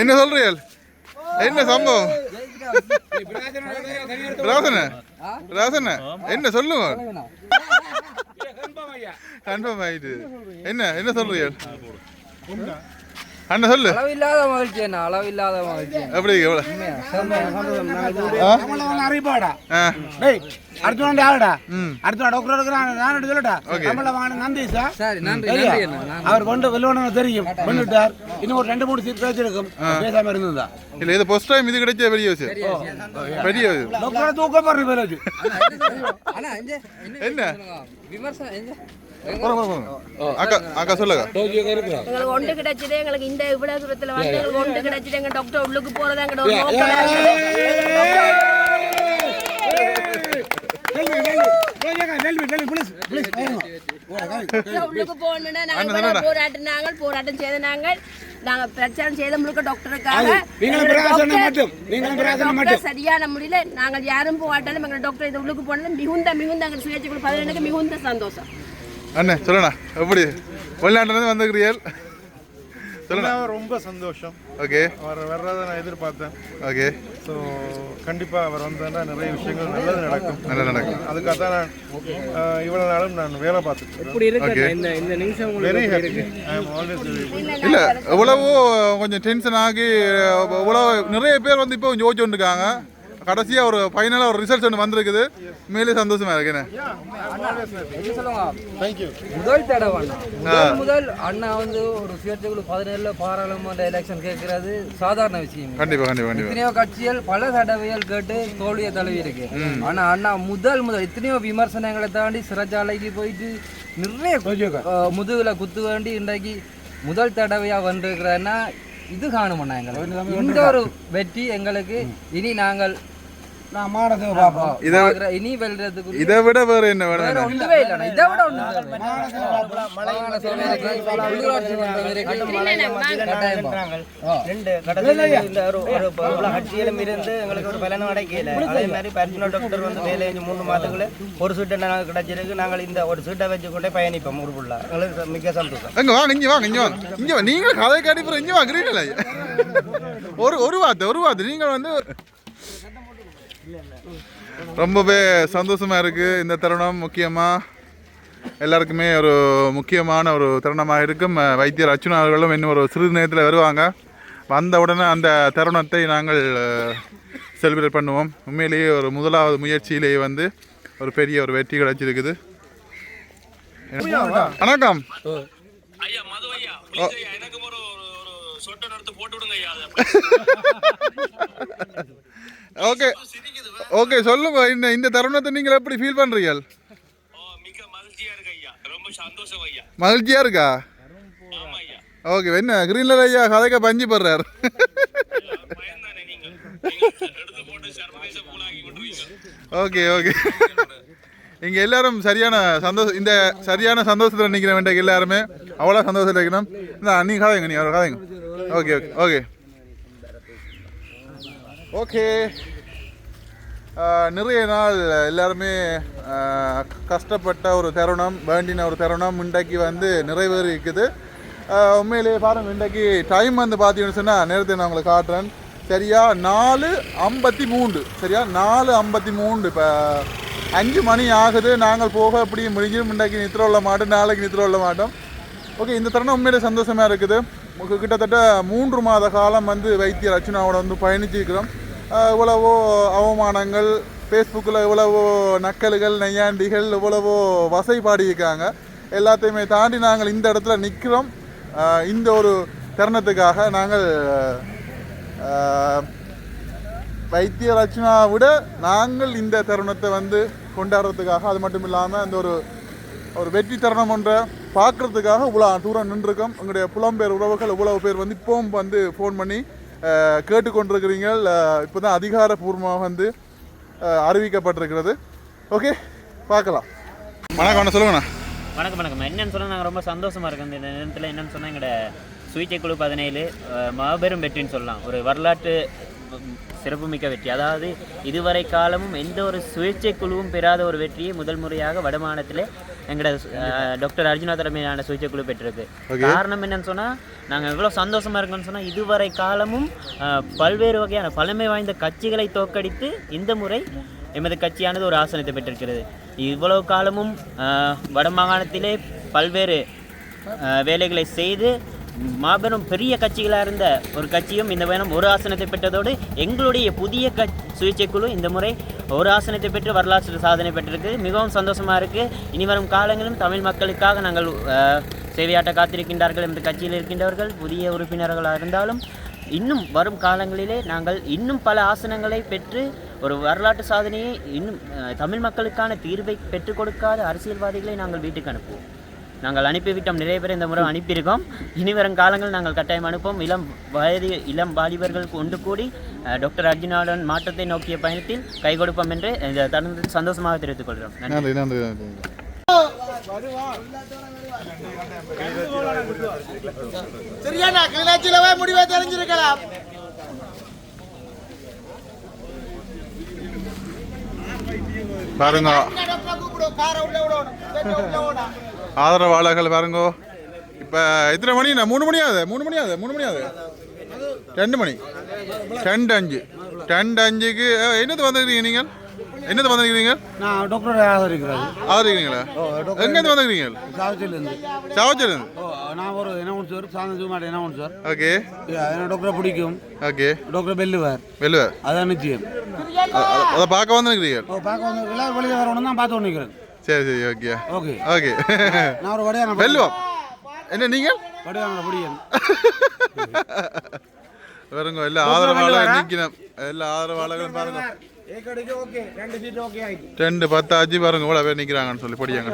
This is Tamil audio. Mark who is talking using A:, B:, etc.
A: என்ன சொல்றீர்கள் என்ன சம்பவம்? ராசன? ராசன என்ன சொல்லுங்க? கன்ஃபார்ம் ஆயிட்டு. என்ன என்ன சொல்றீர்கள் அண்ணா சொல்லு.
B: அளவில்லாத மகிழ்ச்சி என்ன அளவில்லாத மகிழ்ச்சி.
A: எப்படி
C: அறிப்பாடா அடுத்த
A: ஆளுடா.
C: அடுத்த டாக்டர் இருக்கிறான் நான்
A: சொல்லடா
C: நம்மள வாங்க நன்றி சார் அவர் கொண்டு வெல்லுவனம் தெரியும். பண்ணிட்டார் இன்னும் ஒரு ரெண்டு மூணு சீட் பேசிருக்கும் பேசாம இருந்ததா?
A: இல்ல இது ஃபர்ஸ்ட் டைம் இது கிடைச்ச பெரிய விஷயம். பெரிய விஷயம்.
B: தூக்கம் பாருங்க
A: என்ன
B: விமர்சனம் இந்த.
A: அக்கா சொல்லுங்க.
D: எங்களுக்கு ஒன்று கிடைச்சது எங்களுக்கு இந்த இவ்வளவு தூரத்துல வந்து எங்களுக்கு ஒன்று கிடைச்சது. எங்க டாக்டர் உள்ளுக்கு போறது உள்ளுக்கு போகணும்னா நாங்க இவ்வளவு போராட்டினாங்க போராட்டம் செய்த நாங்கள். நாங்க பிரச்சாரம் செய்த முழுக்க டாக்டருக்காக சரியான முடியல நாங்கள் யாரும் போராட்டாலும் எங்க டாக்டர் இது உள்ளுக்கு போனது மிகுந்த மிகுந்த எங்க சுயேட்சை பதினெண்டுக்கு மிகுந்த சந்தோஷம்.
A: அண்ணே சொல்லுண்ணா. எப்படி? வெளிநாட்டிலேருந்து வந்துக்கிறீர்கள் சொல்லுண்ணா.
E: ரொம்ப சந்தோஷம்.
A: ஓகே.
E: அவர் வர்றதை நான் எதிர்பார்த்தேன்.
A: ஓகே.
E: ஸோ கண்டிப்பாா அவர் வந்தா நிறைய விஷயங்கள் நல்லது நடக்கும்.
A: நல்லா நடக்கும்.
E: அதுக்காக தான் நான் ஆஹ், இவ்வளவு நாளும் நான் வேலை பார்த்துட்டு வெரி ஹாப்பி
A: இல்லை எவ்வளவோ கொஞ்சம் டென்ஷன் ஆகி இவ்வளோ நிறைய பேர் வந்து இப்போ யோசிச்சு இருக்காங்க. கடைசியாக ஒரு ஃபைனலாக ஒரு ரிசல்ட் ஒன்று வந்திருக்குது. மேலே சந்தோஷமா இருக்குண்ணே
B: முதல் தடவை அண்ணா. முதல் முதல் அண்ணா வந்து ஒரு சுயேட்சைக்குழு பதினேழுல பாராளுமன்ற எலெக்ஷன் கேட்கறது சாதாரண விஷயம். இல்லை.
A: கண்டிப்பாக
B: எத்தனையோ கட்சிகள் பல தடவைகள் கேட்டு தோல்வியை தழுவி இருக்கு. ஆனா அண்ணா முதல் முதல் எத்தனையோ விமர்சனங்களை தாண்டி சிறைச்சாலைக்கு போயிட்டு நிறைய முதுகுல குத்து வேண்டி இன்றைக்கு முதல் தடவையா வந்திருக்கிறன்னா இது காணும் அண்ணா எங்களுக்கு இந்த ஒரு வெற்றி எங்களுக்கு. இனி நாங்கள் இனி வெல்றதுக்கு
A: இதை விட வேறு என்ன வேணும்
B: ஒன்றுமே இல்லைண்ணா. இதை விட ஒன்று
F: இருந்து எங்களுக்கு ஒரு பலனும் கிடைக்கல அதே மாதிரி பர்சனல் டாக்டர் வந்து வேலை மூணு மாதத்துல ஒரு சீட்டை நாங்கள் கிடைச்சிருக்கு. நாங்கள் இந்த ஒரு சீட்டை வச்சு கொண்டே பயணிப்போம் ஊருக்குள்ள. எங்களுக்கு மிக சந்தோஷம்.
A: அங்க வாங்க இங்க வாங்க இங்க வாங்க. இங்க வாங்க. நீங்க கதை காட்டி போற இங்க வாங்குறீங்களா? ஒரு ஒரு வார்த்தை ஒரு வார்த்தை. நீங்க வந்து ரொம்பவே சந்தோஷமா இருக்கு. இந்த தருணம் முக்கியமா எல்லாருக்குமே ஒரு முக்கியமான ஒரு தருணமாக இருக்கும். வைத்தியர் அர்ச்சுனா அவர்களும் இன்னும் ஒரு சிறிது நேரத்தில் வருவாங்க. வந்த உடனே அந்த தருணத்தை நாங்கள் செலிப்ரேட் பண்ணுவோம். உண்மையிலேயே ஒரு முதலாவது முயற்சியிலேயே வந்து ஒரு பெரிய ஒரு வெற்றி கிடைச்சிருக்குது. வணக்கம். ஓகே ஓகே சொல்லுங்க. இந்த இந்த தருணத்தை நீங்கள் எப்படி ஃபீல் பண்றீங்க
G: மகிழ்ச்சியா இருக்கு ஐயா. ரொம்ப சந்தோஷம் ஐயா.
A: மகிழ்ச்சியா இருக்கா?
G: ஆமா ஐயா
A: ஓகே என்ன கிரீன்லர் ஐயா கதைக்க பஞ்சு போடுறாரு. Okay okay. இங்கே எல்லாரும் சரியான சந்தோஷம் இந்த சரியான சந்தோஷத்தில் நிற்கிற வேண்டிய எல்லாருமே அவ்வளோ சந்தோஷத்தில் இருக்கணும். இந்த நீங்கள் கதைங்க நீ அவர் கதைங்க. Okay okay okay. ஓகே. நிறைய நாள் எல்லாருமே கஷ்டப்பட்ட ஒரு தருணம் வேண்டின ஒரு தருணம் இன்றைக்கு வந்து நிறைவேறிக்குது உண்மையிலேயே பாருங்கள் இன்றைக்கு டைம் வந்து பார்த்தீங்கன்னு சொன்னால் நேரத்தை நான் உங்களுக்கு காட்டுறேன். சரியா? நாலு ஐம்பத்தி மூன்று. சரியா? நாலு ஐம்பத்தி மூன்று. இப்போ அஞ்சு மணி ஆகுது. நாங்கள் போக அப்படி முடிஞ்சும் இன்றைக்கு நித்திர உள்ள மாட்டோம். நாளைக்கு நித்திர உள்ள மாட்டோம். ஓகே இந்த தருணம் உண்மையிலே சந்தோஷமாக இருக்குது. உங்களுக்கு கிட்டத்தட்ட மூன்று மாத காலம் வந்து வைத்தியர் அர்ச்சனாவோட வந்து பயணிச்சிருக்கிறோம். இவ்வளவோ அவமானங்கள் ஃபேஸ்புக்கில் இவ்வளவோ நக்கல்கள் நையாண்டிகள் இவ்வளவோ வசைப்பாடியிருக்காங்க எல்லாத்தையுமே தாண்டி நாங்கள் இந்த இடத்துல நிற்கிறோம் இந்த ஒரு தருணத்துக்காக நாங்கள் வைத்திய ரச்சனா விட நாங்கள் இந்த தருணத்தை வந்து கொண்டாடுறதுக்காக அது மட்டும் இல்லாமல் அந்த ஒரு ஒரு வெற்றி தருணம் ஒன்றை பார்க்குறதுக்காக இவ்வளோ தூரம் நின்றுருக்கோம். எங்களுடைய புலம்பெயர் உறவுகள் இவ்வளவு பேர் வந்து இப்போவும் வந்து ஃபோன் பண்ணி கேட்டுக்கொண்டிருக்கிறீங்க இப்போ தான் அதிகாரப்பூர்வமாக வந்து அறிவிக்கப்பட்டிருக்கிறது. ஓகே பார்க்கலாம். வணக்கம் அண்ணா சொல்லுங்கண்ணா.
H: வணக்கம் வணக்கம். என்னென்னு சொன்னால் நாங்கள் ரொம்ப சந்தோஷமாக இருக்கோம். இந்த நேரத்தில் என்னென்னு சொன்னால் எங்களோட சுயேட்சை குழு பதினேழு மாபெரும் வெற்றின்னு சொல்லலாம். ஒரு வரலாற்று சிறப்புமிக்க வெற்றி. அதாவது இதுவரை காலமும் எந்த ஒரு சுயேட்சை குழுவும் பெறாத ஒரு வெற்றியை முதல் முறையாக வடமாநிலத்தில் எங்களோட டாக்டர் அர்ஜுனா தலைமையிலான சுயேட்சை குழு பெற்றிருக்கு. காரணம் என்னன்னு சொன்னா நாங்க எவ்வளவு சந்தோஷமா இருக்கோம்னு சொன்னா இதுவரை காலமும் பல்வேறு வகையான பழமை வாய்ந்த கட்சிகளை தோற்கடித்து இந்த முறை எமது கட்சியானது ஒரு ஆசனத்தை பெற்றிருக்கிறது. இவ்வளவு காலமும் வடமாகாணத்திலே பல்வேறு வேலைகளை செய்து மாபெரும் பெரிய கட்சிகளாக இருந்த ஒரு கட்சியும் இந்த வேணும் ஒரு ஆசனத்தை பெற்றதோடு எங்களுடைய புதிய க சுயேட்சை குழு இந்த முறை ஒரு ஆசனத்தை பெற்று வரலாற்று சாதனை பெற்றிருக்கு. மிகவும் சந்தோஷமாக இருக்குது இனி வரும் காலங்களிலும் தமிழ் மக்களுக்காக நாங்கள் சேவையாட்ட காத்திருக்கின்றார்கள் இந்த கட்சியில் இருக்கின்றவர்கள் புதிய உறுப்பினர்களாக இருந்தாலும் இன்னும் வரும் காலங்களிலே நாங்கள் இன்னும் பல ஆசனங்களை பெற்று ஒரு வரலாற்று சாதனையை இன்னும் தமிழ் மக்களுக்கான தீர்வை பெற்றுக் கொடுக்காத அரசியல்வாதிகளை நாங்கள் வீட்டுக்கு அனுப்புவோம். நாங்கள் அனுப்பிவிட்டோம் நிறைய பேர் இந்த முறை அனுப்பியிருக்கோம் இனி வரும் காலங்கள் நாங்கள் கட்டாயம் அனுப்புவோம் இளம் வயது இளம் வாலிபர்கள் ஒன்று கூடி டாக்டர் அர்ஜுனாவுடன் மாற்றத்தை நோக்கிய பயணத்தில் கை கொடுப்போம் என்று இந்த தருணத்தில் சந்தோஷமாக தெரிவித்துக் கொள்கிறோம் நன்றி
A: நன்றி
C: முடிவை தெரிஞ்சிருக்கலாம்
A: பாருங்க ஆதரவாளர்கள் பாருங்க. இப்போ எத்தனை மணி? மூணு மணி ஆகுது. மூணு மணி ஆகுது. மூணு மணி ஆகுது. ரெண்டு மணி. ரெண்டு அஞ்சு. ரெண்டு அஞ்சுக்கு என்னது வந்துருக்கீங்க நீங்கள்? என்னது வந்துருக்கீங்க
C: நான் டாக்டர் ஆதரிக்கிறாரு
A: ஆதரிக்கிறீங்களா? எங்கேருந்து வந்துருக்கீங்க
C: சாவச்சிலேருந்து.
A: சாவச்சிருந்து
C: ஓ நான் ஒரு அனௌன்சர் சாந்தன் சுமார் அனௌன்சர்
A: ஓகே.
C: எனக்கு டாக்டரை பிடிக்கும்.
A: ஓகே.
C: டாக்டர் பெல்லுவார்
A: வெல்லுவ
C: அதான் நிச்சயம்.
A: அதை பார்க்க வந்துருக்கிறீங்க
C: பார்க்க வந்து வெளியே வரணும் தான் பார்த்து நிற்கிறேன்
A: சரி சரி ஓகே
C: ஓகே
A: ஓகே
C: நான் ஒரு வடையான
A: வெல்லுவோம் என்ன நீங்கள்
C: வடையான பிடிக்கும்
A: பாருங்க எல்லா ஆதரவாளர்களும் நிற்கணும். எல்லா ஆதரவாளர்களும் பாருங்க.
C: ரெண்டு சீட் ஓகே ஆயிடுச்சு.
A: ரெண்டு பத்து அஞ்சு பாருங்க இவ்வளோ பேர் நிற்கிறாங்கன்னு சொல்லி படியாங்க